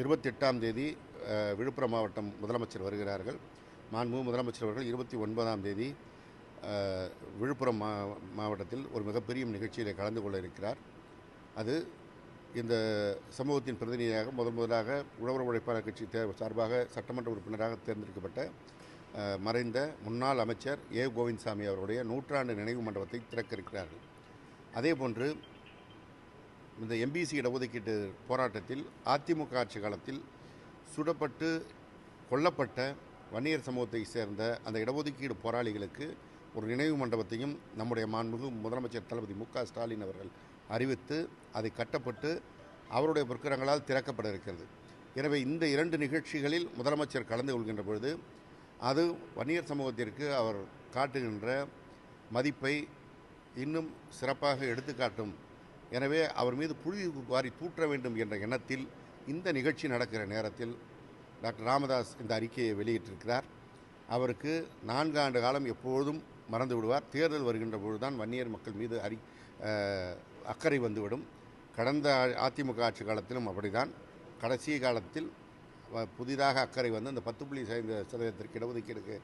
இருபத்தெட்டாம் தேதி விழுப்புரம் மாவட்டம் முதலமைச்சர் வருகிறார்கள். மாண்பு முதலமைச்சர் அவர்கள் இருபத்தி ஒன்பதாம் தேதி விழுப்புரம் மா மாவட்டத்தில் ஒரு மிகப்பெரிய நிகழ்ச்சியில் கலந்து கொள்ள இருக்கிறார். அது இந்த சமூகத்தின் பிரதிநிதியாக முதன் முதலாக உழவர் உழைப்பாளர் கட்சி தே சார்பாக சட்டமன்ற உறுப்பினராக தேர்ந்தெடுக்கப்பட்ட மறைந்த முன்னாள் அமைச்சர் ஏ. கோவிந்தசாமி அவருடைய நூற்றாண்டு நினைவு மண்டபத்தை திறக்க இருக்கிறார்கள். அதேபோன்று இந்த எம்பிசி இடஒதுக்கீட்டு போராட்டத்தில் அதிமுக ஆட்சி காலத்தில் சுடப்பட்டு கொல்லப்பட்ட வன்னியர் சமூகத்தை சேர்ந்த அந்த இடஒதுக்கீடு போராளிகளுக்கு ஒரு நினைவு மண்டபத்தையும் நம்முடைய மாண்புமிகு முதலமைச்சர் தளபதி மு ஸ்டாலின் அவர்கள் அறிவித்து அதை கட்டப்பட்டு அவருடைய பொற்கரங்களால் திறக்கப்பட இருக்கிறது. எனவே இந்த இரண்டு நிகழ்ச்சிகளில் முதலமைச்சர் கலந்து கொள்கின்ற பொழுது அது வன்னியர் சமூகத்திற்கு அவர் காட்டுகின்ற மதிப்பை இன்னும் சிறப்பாக எடுத்துக்காட்டும் எனவே அவர் மீது புழுதி வாரி தூற்ற வேண்டும் என்ற எண்ணத்தில் இந்த நிகழ்ச்சி நடக்கிற நேரத்தில் டாக்டர் ராமதாஸ் இந்த அறிக்கையை வெளியிட்டிருக்கிறார். அவருக்கு நான்கு ஆண்டு காலம் எப்பொழுதும் மறந்து விடுவார். தேர்தல் வருகின்ற பொழுதுதான் வன்னியர் மக்கள் மீது அறி அக்கறை வந்துவிடும். கடந்த அதிமுக ஆட்சி காலத்திலும் அப்படிதான். கடைசி காலத்தில் புதிதாக அக்கறை வந்து அந்த பத்து புள்ளி ஐந்து சதவீதத்திற்கு இடஒதுக்கீடுக்கு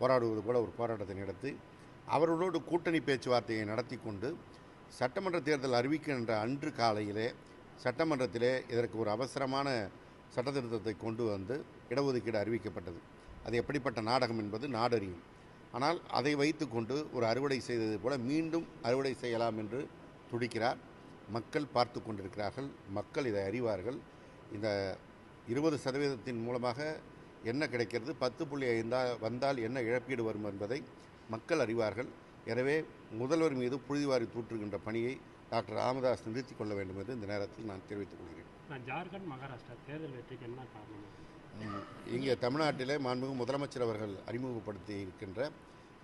போராடுவது போல ஒரு போராட்டத்தை நடத்தி அவர்களோடு கூட்டணி பேச்சுவார்த்தையை நடத்தி கொண்டு சட்டமன்ற தேர்தல் அறிவிக்கின்ற அன்று காலையிலே சட்டமன்றத்திலே இதற்கு ஒரு அவசரமான சட்டத்திருத்தத்தை கொண்டு வந்து இடஒதுக்கீடு அறிவிக்கப்பட்டது. அது எப்படிப்பட்ட நாடகம் என்பது நாடறியும். ஆனால் அதை வைத்துக்கொண்டு ஒரு அறுவடை செய்தது போல மீண்டும் அறுவடை செய்யலாம் என்று துடிக்கிறார். மக்கள் பார்த்து கொண்டிருக்கிறார்கள். மக்கள் இதை அறிவார்கள். இந்த இருபது சதவீதத்தின் மூலமாக என்ன கிடைக்கிறது? பத்து புள்ளி ஐந்தா வந்தால் என்ன இழப்பீடு வரும் என்பதை மக்கள் அறிவார்கள். எனவே முதல்வர் மீது புழுதிவாரி தூற்றுகின்ற பணியை டாக்டர் ராமதாஸ் நிறுத்திக் கொள்ள வேண்டும் என்று இந்த நேரத்தில் நான் தெரிவித்துக் கொள்கிறேன். ஜார்க்கண்ட் மகாராஷ்டிரா தேர்தல் வெற்றிக்கு என்ன காரணம்? இங்கே தமிழ்நாட்டிலே மாண்புமிகு முதலமைச்சர் அவர்கள் அறிமுகப்படுத்தி இருக்கின்ற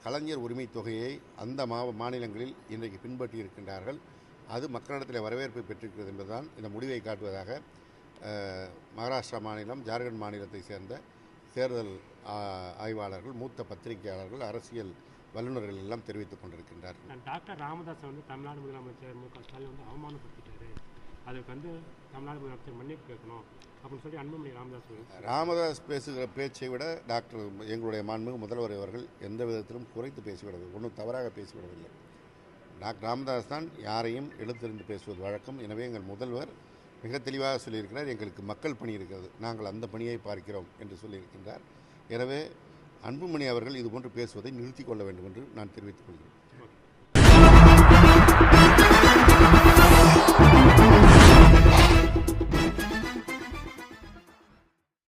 கலைஞர் உரிமைத் தொகையை அந்த மா மாநிலங்களில் இன்றைக்கு பின்பற்றி இருக்கின்றார்கள். அது மக்களிடத்தில் வரவேற்பை பெற்றிருக்கிறது என்பதுதான் இந்த முடிவை காட்டுவதாக மகாராஷ்டிரா மாநிலம் ஜார்க்கண்ட் மாநிலத்தை சேர்ந்த தேர்தல் ஆய்வாளர்கள் மூத்த பத்திரிகையாளர்கள் அரசியல் வல்லுநர்கள் எல்லாம் தெரிவித்துக் கொண்டிருக்கின்றார்கள் நான் டாக்டர் ராமதாஸை வந்து தமிழ்நாடு முதலமைச்சர் மு க ஸ்டாலின் வந்து அவமானப்படுத்திட்டாரு. அதுக்கு வந்து தமிழ்நாடு முதலமைச்சர் மன்னிப்பு கேட்கணும் அப்படின்னு சொல்லி அன்புமணி ராமதாஸ் ராமதாஸ் பேசுகிற பேச்சை விட டாக்டர் எங்களுடைய மாண்புமிகு முதல்வர் அவர்கள் எந்த விதத்திலும் குறைத்து பேசிவிடவில்லை ஒன்றும் தவறாக பேசிவிடவில்லை. டாக்டர் ராமதாஸ் தான் யாரையும் எழுத்தறிந்து பேசுவது வழக்கம். எனவே எங்கள் முதல்வர் மிக தெளிவாக சொல்லியிருக்கிறார் எங்களுக்கு மக்கள் பணி இருக்கிறது நாங்கள் அந்த பணியை பார்க்கிறோம் என்று சொல்லியிருக்கின்றார். எனவே அன்புமணி அவர்கள் இதுபோன்று பேசுவதை நிறுத்திக் கொள்ள வேண்டும் என்று நான் தெரிவித்துக் கொள்கிறேன்.